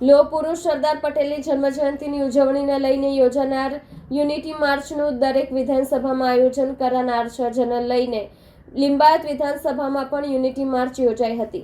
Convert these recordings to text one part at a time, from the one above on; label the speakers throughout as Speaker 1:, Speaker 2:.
Speaker 1: લોહ પુરુષ સરદાર પટેલની જન્મજયંતિની ઉજવણીને લઈને યોજાનાર યુનિટી માર્ચનું દરેક વિધાનસભામાં આયોજન કરનાર છે જેને લઈને લિંબાયત વિધાનસભામાં પણ યુનિટી માર્ચ યોજાઈ હતી.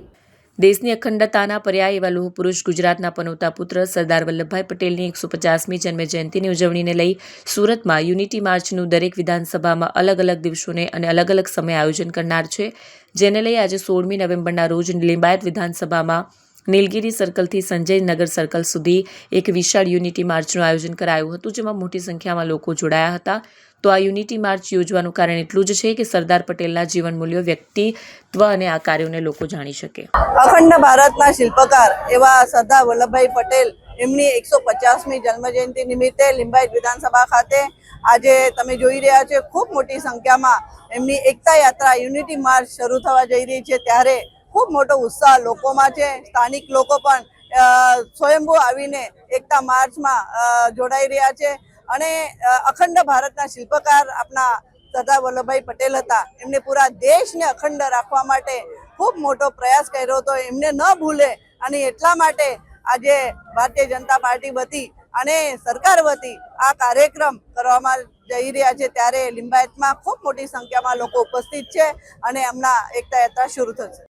Speaker 2: દેશની અખંડતાના પર્યાય એવા લોહ પુરુષ ગુજરાતના પનોતા પુત્ર સરદાર વલ્લભભાઈ પટેલની એકસો પચાસમી જન્મજયંતિની ઉજવણીને લઈ સુરતમાં યુનિટી માર્ચનું દરેક વિધાનસભામાં અલગ અલગ દિવસોને અને અલગ અલગ સમયે આયોજન કરનાર છે. જેને લઈ આજે સોળમી નવેમ્બરના રોજ લિંબાયત વિધાનસભામાં નીલગિરી સર્કલથી સંજયનગર સર્કલ સુધી એક વિશાળ યુનિટી માર્ચનું આયોજન કરાયું હતું, જેમાં મોટી સંખ્યામાં લોકો જોડાયા હતા. તો આ યુનિટી માર્ચ યોજવાનું કારણ એટલું જ છે કે સરદાર પટેલના જીવન મૂલ્યો વ્યક્તિત્વ અને આ કાર્યોને લોકો જાણી શકે.
Speaker 3: અખંડ ભારતના શિલ્પકાર એવા સરદાર વલ્લભભાઈ પટેલ, એમની એકસો પચાસમી જન્મજયંતિ નિમિત્તે લિંબાયત વિધાનસભા ખાતે આજે તમે જોઈ રહ્યા છો, ખૂબ મોટી સંખ્યામાં એમની એકતા યાત્રા યુનિટી માર્ચ શરૂ થવા જઈ રહી છે. ત્યારે ખૂબ મોટો ઉત્સાહ લોકોમાં છે. સ્થાનિક લોકો પણ સ્વયંભૂ આવીને એકતા માર્ચમાં જોડાઈ રહ્યા છે. અને અખંડ ભારતના શિલ્પકાર આપણા સરદાર વલ્લભભાઈ પટેલ હતા. એમને પૂરા દેશને અખંડ રાખવા માટે ખૂબ મોટો પ્રયાસ કર્યો હતો. એમને ન ભૂલે અને એટલા માટે આજે ભારતીય જનતા પાર્ટી વતી અને સરકાર વતી આ કાર્યક્રમ કરવામાં જઈ રહ્યા છે. ત્યારે લિંબાયતમાં ખૂબ મોટી સંખ્યામાં લોકો ઉપસ્થિત છે અને હમણાં એકતા યાત્રા શરૂ થશે.